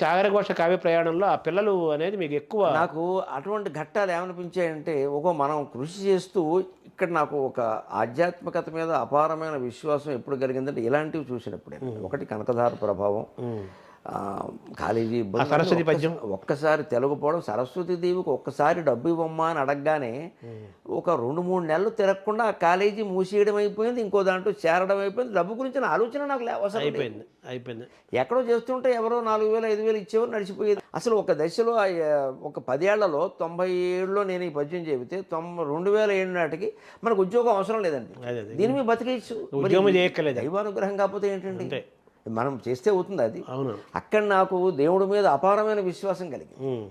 సాగరఘోష కావ్య ప్రయాణంలో ఆ పిల్లలు అనేది మీకు ఎక్కువ నాకు అటువంటి ఘట్టాలు ఏమనిపించాయంటే ఒక మనం కృషి చేస్తూ ఇక్కడ నాకు ఒక ఆధ్యాత్మికత మీద అపారమైన విశ్వాసం ఎప్పుడు కలిగిందంటే ఇలాంటివి చూసినప్పుడే ఒకటి కనకధార ప్రభావం. కాలేజీ సరస్వతి పద్యం. ఒక్కసారి తెలుగు పోవడం సరస్వతి దేవికి ఒక్కసారి డబ్బు ఇవ్వమ్మా అని అడగగానే ఒక రెండు మూడు నెలలు తిరగకుండా ఆ కాలేజీ మూసేయడం అయిపోయింది ఇంకో దాంట్లో చేరడం అయిపోయింది. డబ్బు గురించిన ఆలోచన నాకు అసలు అయిపోయింది అయిపోయింది. ఎక్కడో చేస్తుంటే ఎవరో నాలుగు వేలు ఐదు వేలు ఇచ్చేవారు నడిచిపోయేది. అసలు ఒక దశలో ఒక పదేళ్ళలో తొంభై ఏడులో నేను ఈ పద్యం చెబితే తొంభై రెండు వేల ఏడు నాటికి మనకు ఉద్యోగం అవసరం లేదండి. దీని మీద బతికేయచ్చు. దైవానుగ్రహం కాకపోతే ఏంటండి? అంతే. మనం చేస్తే అవుతుంది అది. అవును. అక్కడ నాకు దేవుడి మీద అపారమైన విశ్వాసం కలిగి ఉమ్,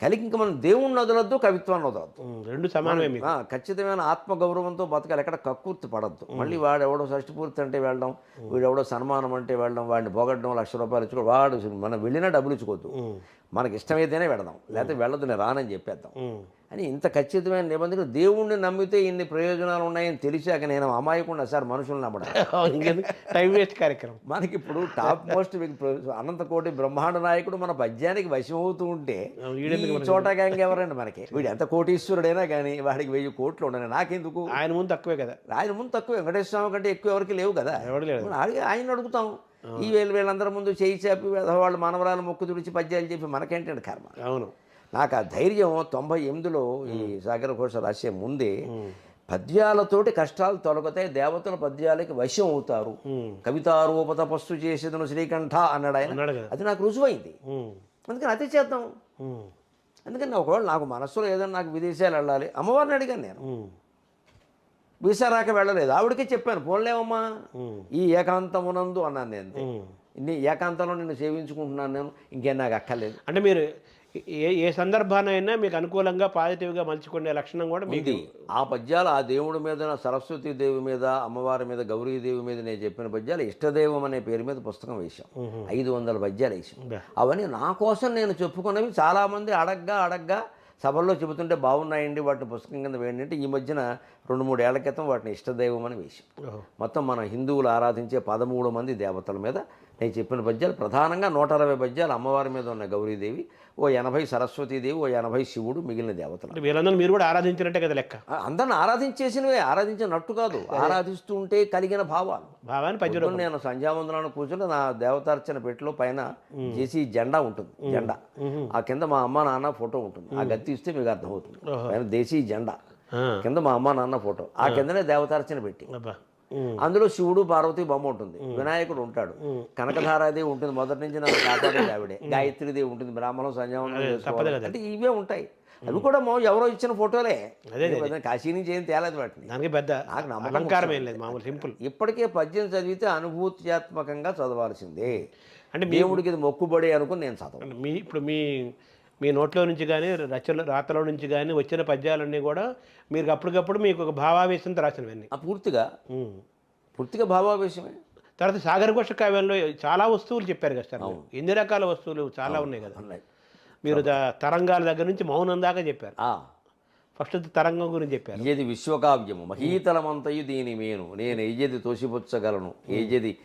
కలిగి ఇంకా మనం దేవుణ్ణి వదలొద్దు కవిత్వాన్ని వదలొద్దు. రెండు సమానమే ఖచ్చితమైన ఆత్మగౌరవంతో బతకాలి. ఎక్కడ కక్కుర్తి పడద్దు. మళ్ళీ వాడు ఎవడో షష్టిపూర్తి అంటే వెళ్ళడం వీడెవడో సన్మానం అంటే వెళ్ళడం వాడిని పోగొట్టడం లక్ష రూపాయలు ఇచ్చుకో వాడు మనం వెళ్ళినా డబ్బులు ఇచ్చుకోవద్దు. మనకి ఇష్టమైతేనే వెడదాం లేకపోతే వెళ్ళదు నేను రానని చెప్పేద్దాం. అని ఇంత ఖచ్చితమైన నిబంధనలు దేవుణ్ణి నమ్మితే ఇన్ని ప్రయోజనాలు ఉన్నాయని తెలిసాక నేను అమాయకుండా సార్ మనుషులు నమ్మడం. టైం వేస్ట్ కార్యక్రమం. మనకి ఇప్పుడు టాప్ మోస్ట్ అనంతకోటి బ్రహ్మాండ నాయకుడు మన పద్యానికి వశమవుతూ ఉంటే చోట గ్యాంగ్ ఎవరండి మనకి? వీడు ఎంత కోటీశ్వరుడైనా కానీ వాడికి వెయ్యి కోట్లు ఉండని నాకెందుకు? ఆయన ముందు తక్కువే కదా. ఆయన ముందు తక్కువ వెంకటేశ్వర స్వామి కంటే ఎక్కువ ఎవరికి లేవు కదా. ఆయన అడుగుతాం. ఈ వీళ్ళు వీళ్ళందరి ముందు చేయి చాపి వాళ్ళు మనవరాలు మొక్కు తుడిచి పద్యాలు చెప్పి మనకేంటండి కర్మ? అవును. నాకు ఆ ధైర్యం తొంభై ఎనిమిదిలో ఈ సాగర ఘోష రాసే ముందే పద్యాలతోటి కష్టాలు తొలగుతాయి దేవతల పద్యాలకి వశం అవుతారు. కవితారూప తపస్సు చేసేదను శ్రీకంఠ అన్నాడు ఆయన. అది నాకు రుజువైంది. అందుకని అదే చేద్దాం. అందుకని ఒకవేళ నాకు మనస్సులో ఏదైనా నాకు విదేశాలు వెళ్ళాలి అమ్మవారిని అడిగాను నేను. ఉమ్, వీసా రాక వెళ్ళలేదు. ఆవిడకే చెప్పాను పోన్లేమమ్మా ఉమ్, ఈ ఏకాంతమునందు అన్నాను నేను ఉమ్. నీ ఏకాంతంలో నిన్ను సేవించుకుంటున్నాను నేను ఇంకేం నాకు అక్కర్లేదు. అంటే మీరు ఏ ఏ సందర్భానైనా మీకు అనుకూలంగా పాజిటివ్గా మలుచుకునే లక్షణం కూడా మీకు ఇది ఆ పద్యాలు ఆ దేవుడి మీద సరస్వతి దేవి మీద అమ్మవారి మీద గౌరీదేవి మీద నేను చెప్పిన పద్యాలు ఇష్టదైవం అనే పేరు మీద పుస్తకం వేశాం. ఐదు వందల పద్యాలు వేసాం. అవన్నీ నా కోసం నేను చెప్పుకున్నవి చాలామంది అడగ్గా అడగ్గా సభల్లో చెబుతుంటే బాగున్నాయండి వాటిని పుస్తకం కింద వేయండి అంటే ఈ మధ్యన రెండు మూడు ఏళ్ళ క్రితం వాటిని ఇష్టదైవం అని వేశాం ఓహో. మొత్తం మన హిందువులు ఆరాధించే పదమూడు మంది దేవతల మీద నేను చెప్పిన పద్యాలు ప్రధానంగా నూట అరవై పద్యాలు అమ్మవారి మీద ఉన్న గౌరీదేవి ఓ ఎనభై సరస్వతీదేవి ఓ ఎనభై శివుడు మిగిలిన దేవతలు. వీళ్ళందరూ మీరు కూడా ఆరాధించినట్టే కదా లెక్క? అందరిని ఆరాధించేసినవే ఆరాధించినట్టు కాదు. ఆరాధిస్తూ ఉంటే కలిగిన భావాలు. భావాన్ని పద్య పొద్దున్న నేను సంధ్యావందనాన్ని కూర్చొని నా దేవతార్చన పెట్టిలో పైన చేసి జెండా ఉంటుంది. జెండా. ఆ కింద మా అమ్మ నాన్న ఫోటో ఉంటుంది. ఆ గత్తి ఇస్తే మీకు అర్థమవుతుంది. పైన దేశీ జెండా. కింద మా అమ్మ నాన్న ఫోటో. ఆ కిందనే దేవతార్చన పెట్టి. అందులో శివుడు పార్వతి బొమ్మ ఉంటుంది. వినాయకుడు ఉంటాడు. కనకధారాదేవి ఉంటుంది. మొదటి నుంచి నన్ను కాపాడేది ఆవిడే. గాయత్రీదేవి ఉంటుంది. బ్రాహ్మణం చేసుకోవాలి. అంటే ఇవే ఉంటాయి. అవి కూడా మా ఎవరో ఇచ్చిన ఫోటోలే. కాశీ నుంచి ఏం తేలేదు వాటిని. దానికి పెద్ద నాకు నమ్మకం లేదు మామూలు సింపుల్. ఇప్పటికే పద్యం చదివితే అనుభూత్యాత్మకంగా చదవాల్సిందే. అంటే దేవుడికి ఇది మొక్కుబడి అనుకుని నేను చదవను. మీ ఇప్పుడు మీ మీ నోట్లో నుంచి కానీ రచన రాతలో నుంచి కానీ వచ్చిన పద్యాలన్నీ కూడా మీరు అప్పటికప్పుడు మీకు ఒక భావావేశంతో రాసినవన్నీ ఆ పూర్తిగా. పూర్తిగా భావావేశమే? తర్వాత సాగర ఘోష కావ్యంలో చాలా వస్తువులు చెప్పారు కదా సార్. ఎన్ని రకాల వస్తువులు చాలా ఉన్నాయి కదా. మీరు తరంగాల దగ్గర నుంచి మౌనం దాకా చెప్పారు. ఆ, ఫస్ట్ తరంగం గురించి చెప్పారు. ఏది విశ్వకావ్యము? మహీతలమంతయు దీని మేను. నేను ఏజేది తోసిపుచ్చగలను? ఏజేది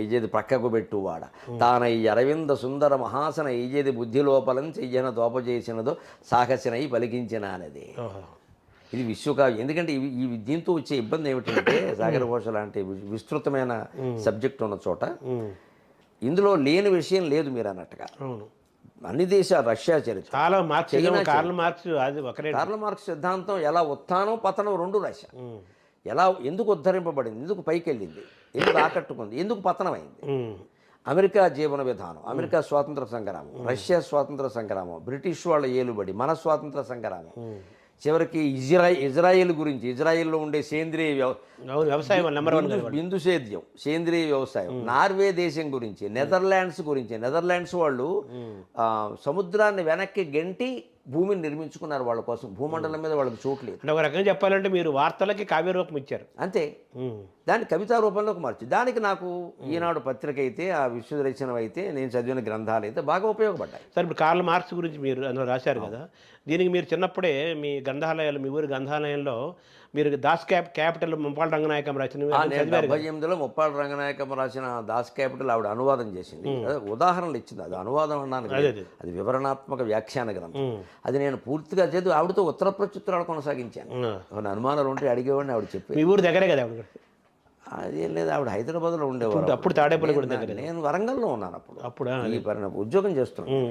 ఏజేది ప్రక్కకు పెట్టువాడ తానై అరవింద సుందర మహాసన ఏజేది బుద్ధి లోపలం చెయ్యన దోపజేసినదో సాహసినై పలికించినానది. ఓహో. ఇది విశ్వకావ్యం ఎందుకంటే ఇవి ఈ దీంతో వచ్చే ఇబ్బంది ఏమిటంటే సాగర భాష లాంటి విస్తృతమైన సబ్జెక్ట్ ఉన్న చోట. ఇందులో లేని విషయం లేదు మీరు అన్నట్టుగా. అన్ని దేశాలు రష్యా చరిత్ర. చాలా మార్క్స్ కార్ల్ మార్క్స్ అది ఒకరే కార్ల మార్క్స్ సిద్ధాంతం ఎలా ఉత్థానం పతనం రెండు రష్యా. ఎలా ఎందుకు ఉద్ధరింపబడింది? ఎందుకు పైకి వెళ్ళింది ఎందుకు ఆకట్టుకుంది? ఎందుకు పతనమైంది. అమెరికా జీవన విధానం అమెరికా స్వాతంత్ర సంగ్రామం రష్యా స్వాతంత్ర సంగ్రామం బ్రిటిష్ వాళ్ళ ఏలుబడి మన స్వాతంత్ర సంగ్రామం. చివరికి ఇజ్రాయి ఇజ్రాయిల్ గురించి ఇజ్రాయిల్లో ఉండే సేంద్రియ వ్యవసాయం బిందు- సేద్యం సేంద్రియ వ్యవసాయం నార్వే దేశం గురించి నెదర్లాండ్స్ గురించి నెదర్లాండ్స్ వాళ్ళు ఆ, సముద్రాన్ని వెనక్కి గెంటి భూమిని నిర్మించుకున్నారు వాళ్ళ కోసం. భూమండలం మీద వాళ్ళకి చోటు లేదు. అంటే ఒక రకంగా చెప్పాలంటే మీరు వార్తలకి కావ్య రూపం ఇచ్చారు. అంతే. దాన్ని కవితా రూపంలోకి మార్చి. దానికి నాకు ఈనాడు పత్రిక అయితే ఆ విశ్వదర్శనం అయితే నేను చదివిన గ్రంథాలు అయితే బాగా ఉపయోగపడ్డాయి. సార్ ఇప్పుడు కార్ల్ మార్క్స్ గురించి మీరు అందులో రాశారు కదా. దీనికి మీరు చిన్నప్పుడే మీ గ్రంథాలయాలు మీ ఊరి గ్రంథాలయంలో మీరు Das Kap Kapital Mupala Ranganayakam చదివారు డెబ్బై ఎనిమిదిలో ముప్పాడు రంగనాయకం రాసిన దాస్ క్యాపిటల్ ఆవిడ అనువాదం చేసింది. ఉదాహరణలు ఇచ్చింది. అది అనువాదం అన్నాను. అదే, వివరణాత్మక వ్యాఖ్యాన గ్రంథం. అది నేను పూర్తిగా చదివి ఆవిడతో ఉత్తర ప్రత్యుత్తరాలు కొనసాగించాను. అనుమానాలు ఉంటే అడిగేవాడిని ఆవిడ చెప్పి మీ ఊరు దగ్గరే కదా ఆవిడ? అదేం లేదు ఆవిడ హైదరాబాద్లో ఉండేవారు అప్పుడు తాడేపల్లి కూడా నేను- నేను వరంగల్లో ఉన్నాను అప్పుడు. అప్పుడు? ఈ ఉద్యోగం చేస్తున్నాను.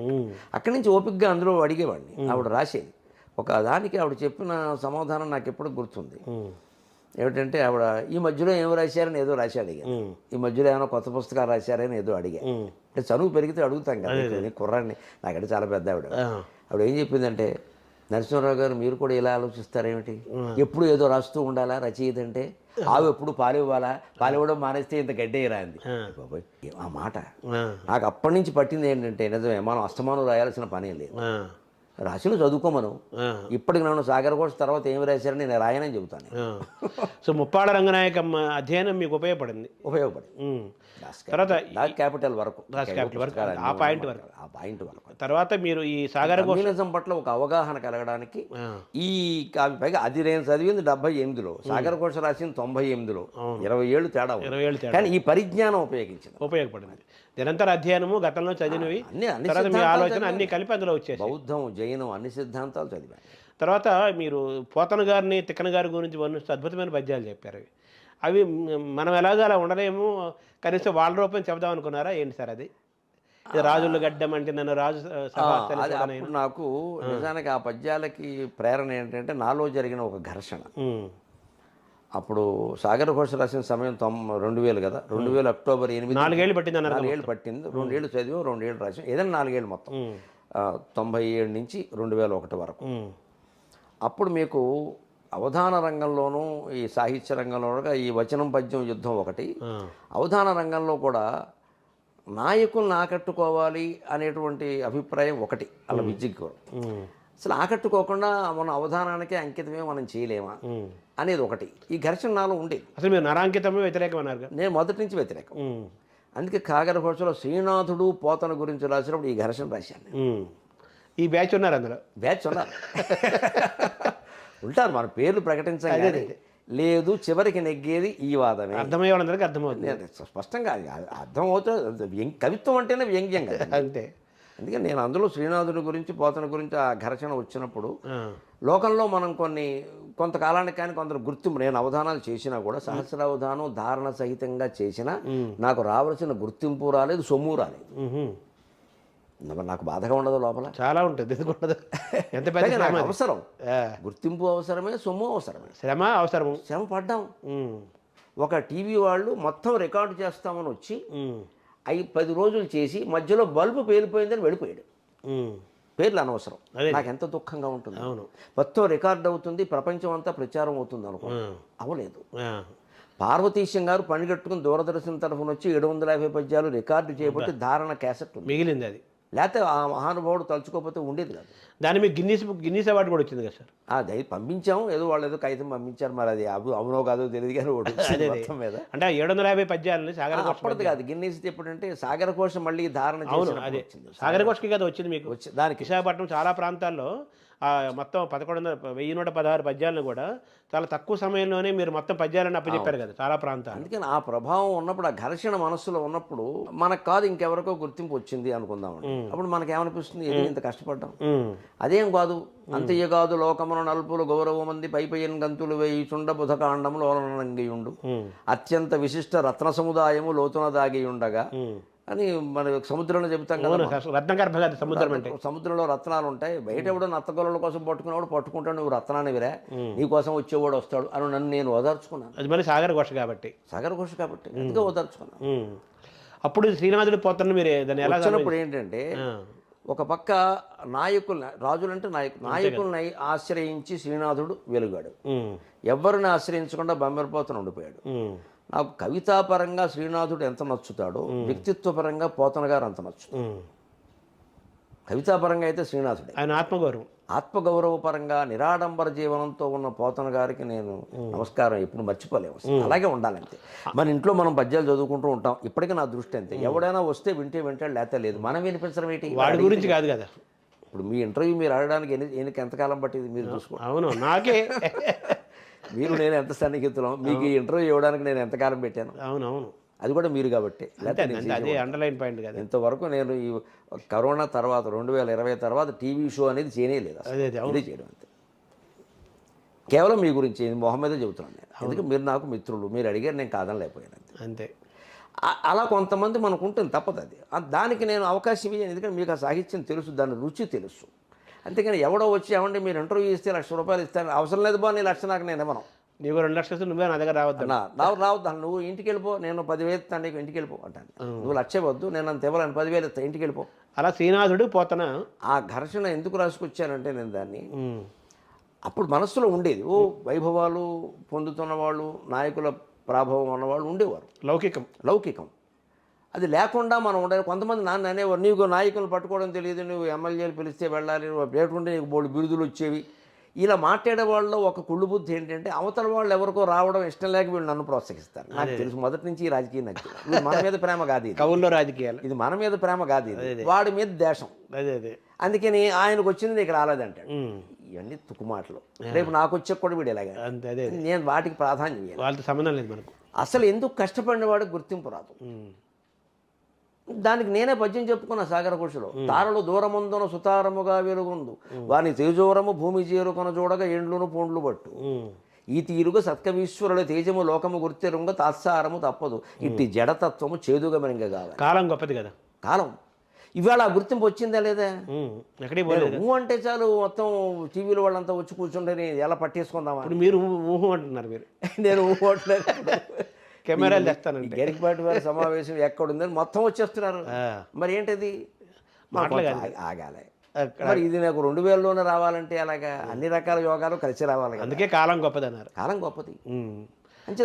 అక్కడి నుంచి ఓపికగా అందులో అడిగేవాడిని. ఆవిడ రాసేది. ఒక దానికి ఆవిడ చెప్పిన సమాధానం నాకు ఎప్పుడు గుర్తుంది ఏమిటంటే ఆవిడ ఈ మధ్యలో ఏం రాశారని ఏదో రాసి అడిగాను ఉమ్, ఈ మధ్యలో ఏమైనా కొత్త పుస్తకాలు రాశారని ఏదో అడిగా. అంటే చదువు పెరిగితే అడుగుతాం కదా నేను కుర్రాడిని నాకంటే చాలా పెద్ద ఆవిడ. ఆవిడ ఏం చెప్పిందంటే నరసింహరావు గారు మీరు కూడా ఇలా ఆలోచిస్తారేమిటి? ఎప్పుడు ఏదో రాస్తూ ఉండాలా రచయిత అంటే ఆవు ఎప్పుడు పాలు ఇవ్వాలా? పాలు ఇవ్వడం మానేస్తే ఇంత గడ్డే రాంది ఆ. బాబోయ్ ఆ మాట నాకు అప్పటి నుంచి పట్టింది ఏంటంటే నిజమే మనం అస్తమానం రాయాల్సిన పనే లేదు. రాసిన చదువుకోమను. ఇప్పటికి నన్ను సాగర్ కోర్స్ తర్వాత ఏమి రాశారని నేను రాయనని చెబుతాను. సో ముప్పాడ రంగనాయకమ్మ అధ్యయనం మీకు ఉపయోగపడింది. ఉపయోగపడి ఉమ్. దాస్ తర్వాత క్యాపిటల్ వరకు క్యాపిటల్ వరకు, ఆ పాయింట్ ఉన్నాయి. ఆ పాయింట్ వరకు తర్వాత మీరు ఈ సాగర కమ్యూనిజం పట్ల ఒక అవగాహన కలగడానికి ఈ కావ్య పైగా అది నేను చదివింది డెబ్బై ఎనిమిదిలో. సాగర్ కోశ రాసింది తొంభై ఎనిమిదిలో. ఇరవై ఏళ్ళు తేడా. ఇరవై ఏళ్ళు తేడా కానీ ఈ పరిజ్ఞానం ఉపయోగించింది. ఉపయోగపడింది. నిరంతర అధ్యయనము గతంలో చదివినవి. తర్వాత మీ ఆలోచన అన్ని కలిపి అందులో వచ్చేసి బౌద్ధం జైనం అన్ని సిద్ధాంతాలు చదివాను తర్వాత మీరు పోతన గారిని తిక్కన గారి గురించి వర్ణిస్తూ అద్భుతమైన పద్యాలు చెప్పారు అవి. అవి మనం ఎలాగో అలా ఉండలేము. కనీసం వాళ్ళ రూపం చెబుదాం అనుకున్నారా? ఏంటి సార్ అది? రాజుల గడ్డం అంటే నన్ను రాజు నాకు నిజానికి ఆ పద్యాలకి ప్రేరణ ఏంటంటే నాలో జరిగిన ఒక ఘర్షణ. అప్పుడు సాగర్ ఘోష రాసిన సమయం తొమ్ రెండు వేలు కదా. రెండు వేలు అక్టోబర్ ఎనిమిది నాలుగేళ్ళు పట్టింది నాలుగేళ్ళు పట్టింది. రెండేళ్ళు చదివాం రెండేళ్ళు రాసాం ఏదైనా నాలుగేళ్ళు మొత్తం. తొంభై ఏడు నుంచి రెండు వేల ఒకటి వరకు. అప్పుడు మీకు అవధాన రంగంలోనూ ఈ సాహిత్య రంగంలో ఈ వచనం పద్యం యుద్ధం ఒకటి. అవధాన రంగంలో కూడా నాయకుల్ని ఆకట్టుకోవాలి అనేటువంటి అభిప్రాయం ఒకటి అలా విద్యకు అసలు ఆకట్టుకోకుండా మన అవధానానికే అంకితమే మనం చేయలేమా. అనేది ఒకటి. ఈ ఘర్షణ నాలో ఉండేది. అసలు మీరు నరాంకితమే వ్యతిరేకం అన్నారు నేను మొదటి నుంచి వ్యతిరేకం. అందుకే కాగర భాషలో శ్రీనాథుడు పోతన గురించి రాసినప్పుడు ఈ ఘర్షణ రాశాను. ఈ బ్యాచ్ ఉన్నారు అందులో? బ్యాచ్ ఉన్నారు. ఉంటారు మన పేర్లు ప్రకటించాలి లేదు చివరికి నెగ్గేది ఈ వాదమే. అర్థమయ్యే వాళ్ళందరికీ అర్థమవుతుంది స్పష్టంగా అర్థం అవుతుంది కవిత్వం అంటేనే వ్యంగ్యం కదా. అంతే. అందుకని నేను అందులో శ్రీనాథుడి గురించి పోతన గురించి ఆ ఘర్షణ వచ్చినప్పుడు లోకంలో మనం కొన్ని కొంతకాలానికి కానీ కొందరు గుర్తింపు నేను అవధానాలు చేసినా కూడా సహస్రావధానం ధారణ సహితంగా చేసినా నాకు రావాల్సిన గుర్తింపు రాలేదు సొమ్ము రాలేదు. నాకు బాధగా ఉండదు లోపల. చాలా ఉంటుంది ఎందుకు ఉండదు? ఎంత పెద్ద. అవసరం. గుర్తింపు అవసరమే సొమ్ము అవసరమే. శ్రమ అవసరము. శ్రమ పడ్డాం. ఒక టీవీ వాళ్ళు మొత్తం రికార్డు చేస్తామని వచ్చి అవి పది రోజులు చేసి మధ్యలో బల్బు పేలిపోయిందని వెళ్ళిపోయాడు. పేర్లు అనవసరం. నాకు ఎంత దుఃఖంగా ఉంటుంది. అవును. మొత్తం రికార్డ్ అవుతుంది ప్రపంచం అంతా ప్రచారం అవుతుంది అనుకో. అవలేదు పార్వతీశం గారు పనిగట్టుకుని దూరదర్శన్ తరఫున వచ్చి ఏడు వందల యాభై పద్యాలు రికార్డు చేయబట్టి ధారణ క్యాసెట్ మిగిలింది అది. లేకపోతే ఆ మహానుభావుడు తలుచుకోకపోతే ఉండేది కాదు. దాని మీకు గిన్నీస్ బుక్ గిన్నీస్ అవార్డు కూడా వచ్చింది కదా సార్. ఆ దయ పంపించాం ఏదో వాళ్ళు ఏదో కాగితం పంపించారు మరి అది అవు అవునో కాదో తెలియదు కానీ ఒకటి మొత్తం మీద. అంటే ఏడు వందల యాభై పద్యాలని సాగర అప్పటిది కాదు. గిన్నీస్ ఎప్పుడంటే సాగర కోశం మళ్ళీ ధారణ అవును అదే. సాగర కోష్కి కదా వచ్చింది మీకు. వచ్చి దానికి. విశాఖపట్నం చాలా ప్రాంతాల్లో ఆ మొత్తం పదకొండు వందల వెయ్యి నూట పదహారు పద్యాలను కూడా చాలా తక్కువ సమయంలోనే మీరు మొత్తం పద్యాలను అప్పచెప్పారు కదా చాలా ప్రాంతాలు అందుకని ఆ ప్రభావం ఉన్నప్పుడు ఆ ఘర్షణ మనస్సులో ఉన్నప్పుడు మనకు కాదు ఇంకెవరికో గుర్తింపు వచ్చింది అనుకుందాం అప్పుడు మనకి ఏమనిపిస్తుంది ఏది ఇంత కష్టపడ్డాం. అదేం కాదు? అంతయ్య కాదు లోకమున నలుపులు గౌరవమంది పైపయ్యన్ గంతులు వేయి చుండ బుధకాండము లోనంగియుండు ఉమ్, అత్యంత విశిష్ట రత్న సముదాయము లోతున దాగి ఉండగా. అని మన సముద్రంలో చెబుతాం కదా సముద్రం అంటే. సముద్రంలో రత్నాలు ఉంటాయి బయట ఎవడో నత్తగొల్లల కోసం పట్టుకునేవాడు పట్టుకుంటాడు నువ్వు రత్నాన్ని విరా. నీ కోసం వచ్చేవాడు వస్తాడు అని నన్ను నేను ఓదార్చుకున్నాను. అది మళ్ళీ సాగర ఘోష కాబట్టి. సాగర ఘోష కాబట్టి. అందుకే ఓదార్చుకున్నాను. అప్పుడు శ్రీనాథుడు పోతన్న మీరు దాన్ని ఎలా వచ్చినప్పుడు ఏంటంటే ఒక పక్క నాయకుల్ని రాజులంటే నాయకులు నాయకుల్ని ఆశ్రయించి శ్రీనాథుడు వెలుగాడు. ఎవరిని ఆశ్రయించకుండా బొమ్మరిపోతను ఉండిపోయాడు. నాకు కవితాపరంగా శ్రీనాథుడు ఎంత నచ్చుతాడో వ్యక్తిత్వపరంగా పోతన గారు అంత నచ్చుతాడు. ఉమ్. కవితాపరంగా అయితే శ్రీనాథుడే. ఆయన ఆత్మగౌరవం. ఆత్మగౌరవపరంగా నిరాడంబర జీవనంతో ఉన్న పోతన గారికి నేను నమస్కారం ఎప్పుడు మర్చిపోలేము. అలాగే ఉండాలంతే మన ఇంట్లో మనం పద్యాలు చదువుకుంటూ ఉంటాం. ఇప్పటికీ నా దృష్టి అంతే. ఎవడైనా వస్తే వింటే వింటాడు లేకపోతే లేదు. మనం వినిపించడం ఏంటి? వాడి గురించి కాదు కదా. ఇప్పుడు మీ ఇంటర్వ్యూ మీరు అడగడానికి ఎన్ని ఎన్ని ఎంతకాలం పట్టింది మీరు చూసుకోండి. అవును నాకే. మీరు నేను ఎంత సన్నిహితులం? మీకు ఈ ఇంటర్వ్యూ ఇవ్వడానికి నేను ఎంతకాలం పెట్టాను? అవునవును అది కూడా మీరు కాబట్టి. అంతే అంతే అదే అండర్లైన్ పాయింట్ కదా. ఇంతవరకు నేను ఈ కరోనా తర్వాత రెండు వేల ఇరవై తర్వాత టీవీ షో అనేది చేయలేదు అదే చేయడం అంతే. కేవలం మీ గురించి మొహమ్మదే చెబుతున్నాను నేను. ఎందుకంటే మీరు నాకు మిత్రులు. మీరు అడిగారు నేను కాదనలేకపోయాను అంతే. అంతే. ఆ- అలా కొంతమంది మనకు ఉంటుంది తప్పదు అది. దానికి నేను అవకాశం ఇవ్వను ఎందుకంటే మీకు ఆ సాహిత్యం తెలుసు దాని రుచి తెలుసు. అంతేకాని ఎవడో వచ్చి ఏమంటే మీరు ఇంటర్వ్యూ ఇస్తే లక్ష రూపాయలు ఇస్తాను అవసరం లేదు బా నీ లక్ష నాకు నేను ఇవ్వను. నీకు రెండు లక్షలు ఇస్తే నువ్వే నా దగ్గర రావద్దు. నాకు రావద్దు నువ్వు ఇంటికి వెళ్ళిపో నేను పదివేలు ఇస్తాను నీకు ఇంటికి వెళ్ళిపో అంటాను నువ్వు లక్ష వద్దు నేను అంత ఇవ్వలేను పదివేలు ఇస్తాను ఇంటికి వెళ్ళిపో అలా శ్రీనాథుడు పోతన? ఆ ఘర్షణ ఎందుకు రాసుకొచ్చానంటే నేను దాన్ని అప్పుడు మనస్సులో ఉండేది. ఓ వైభవాలు పొందుతున్న వాళ్ళు నాయకుల ప్రాభవం ఉన్నవాళ్ళు ఉండేవారు. లౌకికం. లౌకికం. అది లేకుండా మనం ఉండాలి. కొంతమంది నాన్న అనేవారు నీకు నాయకులు పట్టుకోవడం తెలియదు నువ్వు ఎమ్మెల్యేలు పిలిస్తే వెళ్ళాలి నువ్వు లేకుంటే నీకు బోడు బిరుదులు వచ్చేవి. ఇలా మాట్లాడే వాళ్ళలో ఒక కుళ్ళు బుద్ధి ఏంటంటే అవతల వాళ్ళు ఎవరికో రావడం ఇష్టం లేక వీళ్ళు నన్ను ప్రోత్సహిస్తారు. నాకు తెలుసు మొదటి నుంచి ఈ రాజకీయం నాకు. ఇది మన మీద ప్రేమ కాదు ఇది. కవుల్లో రాజకీయాలు. ఇది మన మీద ప్రేమ కాదు ఇది. వాడి మీద దేశం అదే అదే. అందుకని ఆయనకు వచ్చింది నీకు రాలేదంటాడు. ఇవన్నీ తుక్కుమాటలు రేపు నాకు వచ్చే కూడా వీడు ఇలాగే. నేను వాటికి ప్రాధాన్యం వాళ్ళతో సంబంధం లేదు మనకు. అసలు ఎందుకు కష్టపడిన వాడికి గుర్తింపు రాదు. దానికి నేనే పద్యం చెప్పుకున్నా సాగర పురుషులు తారలు దూరముందున సుతారముగా వెలుగుందు. వాని తేజోరము భూమి చేరుకొన చూడగా ఎండ్లును పూండ్లు పట్టు. ఈ తీరుగా సత్కవీశ్వరుల తేజము లోకము గుర్తెరుంగ తాత్సారము తప్పదు. ఇట్టి జడతత్వము చేదుగా కావాలి కాలం గొప్పది కదా. కాలం. ఇవాళ ఆ గుర్తింపు వచ్చిందా లేదా? ఊ అంటే చాలు మొత్తం టీవీలో వాళ్ళంతా వచ్చి కూర్చుంటే ఎలా పట్టేసుకుందామా? మీరు ఊహు- ఊహు అంటున్నారు మీరు. నేను ఊహట్లేదు కెమెరాలు తెస్తానంటే. గరికపాటి వారి సమావేశం ఎక్కడుందని మొత్తం వచ్చేస్తున్నారు. మరి ఏంటది? ఆగాలి. మరి ఇది నాకు రెండు వేలలోనే రావాలంటే అలాగా అన్ని రకాల యోగాలు కలిసి రావాలి అందుకే కాలం గొప్పది అన్నారు కాలం గొప్పది. అంటే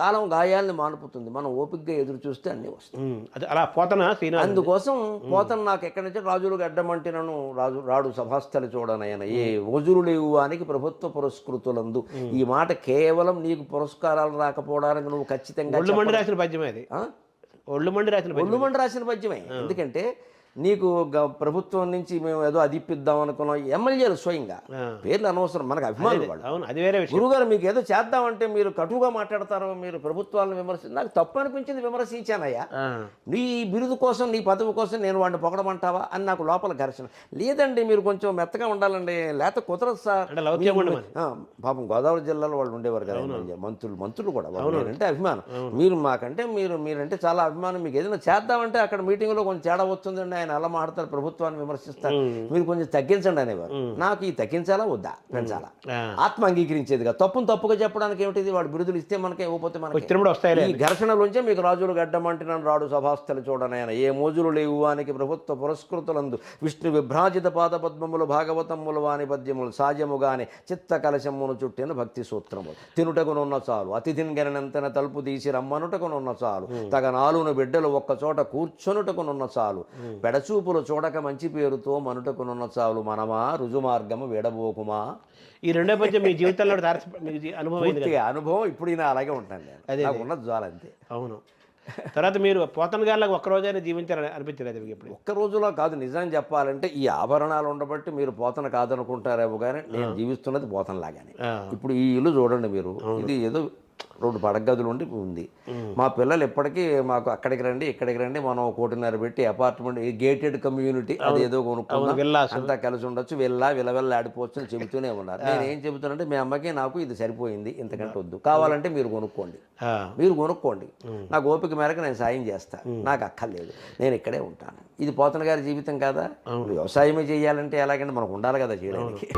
కాలం గాయాలను మానుపుతుంది. మనం ఓపికగా ఎదురు చూస్తే అన్నీ వస్తాయి. అదే అలా పోతన అందుకోసం పోతను నాకు ఎక్కడి నుంచి రాజులు గడ్డమంటే నన్ను రాజు రాడు సభాస్థలి చూడనయన ఏ రోజులు లేవు వానికి ప్రభుత్వ పురస్కృతులందు. ఈ మాట కేవలం నీకు పురస్కారాలు రాకపోవడానికి నువ్వు ఖచ్చితంగా ఒళ్ళు మండి రాసిన పద్యమే అది? ఒళ్ళు మండి రాసిన పద్యం ఒళ్ళుమండి రాసిన పద్యమే. ఎందుకంటే నీకు ప్రభుత్వం నుంచి మేము ఏదో అది ఇప్పిద్దాం అనుకున్నాం ఎమ్మెల్యేలు స్వయంగా. పేర్లు అనవసరం. మనకు అభిమానులు వాళ్ళు. అది వేరే గురుగారు మీకు ఏదో చేద్దామంటే మీరు కటువుగా మాట్లాడతారో మీరు ప్రభుత్వాలను విమర్శ నాకు తప్పు అనిపించింది విమర్శించానయ్యా. నీ బిరుదు కోసం నీ పదవి కోసం నేను వాడిని పొగడమంటావా అని నాకు లోపల ఘర్షణ. లేదండి మీరు కొంచెం మెత్తగా ఉండాలండి. లేత కుదరదు సార్. పాపం గోదావరి జిల్లాలో వాళ్ళు ఉండేవారు కదా మంత్రులు మంత్రులు కూడా. అంటే అభిమానం. మీరు మాకంటే మీరు మీరంటే చాలా అభిమానం. మీకు ఏదైనా చేద్దామంటే అక్కడ మీటింగ్లో కొంచెం తేడా వస్తుందండి. ఆయన అలా మాట్లాడతారు ప్రభుత్వాన్ని విమర్శిస్తారు. మీరు కొంచెం తగ్గించండి అనేవారు. నాకు ఈ తగ్గించాలా వద్దా? పెంచాలా. ఆత్మ అంగీకరించేది కదా. తప్పును తప్పుగా చెప్పడానికి ఏమిటిది? వాడు బిరుదులు ఇస్తే మనకే ఇవ్వకపోతే మనకి. ఈ ఘర్షణలోంచే మీకు రాజులు గడ్డమంటి నన్ను రాడు సభాస్థలు చూడనైన ఏ మోజులు లేవు వానికి ప్రభుత్వ పురస్కృతులందు. విష్ణు విభ్రాజిత పాద పద్మములు భాగవతములు వాని పద్యములు సాధ్యముగానే చిత్త కలశమును చుట్టిన భక్తి సూత్రము తినుటకునున్న చాలు. అతిథిని గణనంతన తలుపు తీసి రమ్మనుటకునున్న చాలు. తగ నాలుగు బిడ్డలు ఒక్క చోట కూర్చొనుటకునున్న చాలు. పెడచూపులు చూడక మంచి పేరుతో మనుటకునున్న చాలు మనమా? రుజుమార్గము విడబోకుమా? ఈ రెండో పద్యం మీ జీవితంలో అనుభవం అనుభవం ఇప్పుడు ఈయన అలాగే ఉంటాను నేను. అదే, నాకు ఉన్నది చాలు అంతే. అవును. తర్వాత మీరు పోతన గారిలాగా ఒక్క రోజైనా జీవించారని అనిపించలేదు మీకు ఎప్పుడు? ఒక్క రోజులో కాదు నిజం చెప్పాలంటే ఈ ఆభరణాలు ఉండబట్టి మీరు పోతన కాదనుకుంటారేమో కానీ నేను జీవిస్తున్నది పోతనలాగానే. ఇప్పుడు ఈ ఇల్లు చూడండి మీరు. ఇది ఏదో రెండు పడగదులు ఉండి ఉంది. మా పిల్లలు ఎప్పటికీ మాకు అక్కడికి రండి ఇక్కడికి రండి మనం కోటిన్నర పెట్టి అపార్ట్మెంట్ గేటెడ్ కమ్యూనిటీ అది ఏదో కొనుక్కుందాం అంతా కలిసి ఉండొచ్చు వెళ్ళా విలవెల్ల ఆడిపోవచ్చు అని చెబుతూనే ఉన్నారు. నేను ఏం చెబుతానంటే మీ అమ్మకి నాకు ఇది సరిపోయింది ఇంతకంటే వద్దు. కావాలంటే మీరు కొనుక్కోండి. మీరు కొనుక్కోండి. నాకు ఓపిక మేరకు నేను సాయం చేస్తా. నాకు అక్కర్లేదు. నేను ఇక్కడే ఉంటాను. ఇది పోతన గారి జీవితం కాదా. వ్యవసాయమే చేయాలంటే ఎలాగంటే మనకు ఉండాలి కదా చేయడానికి.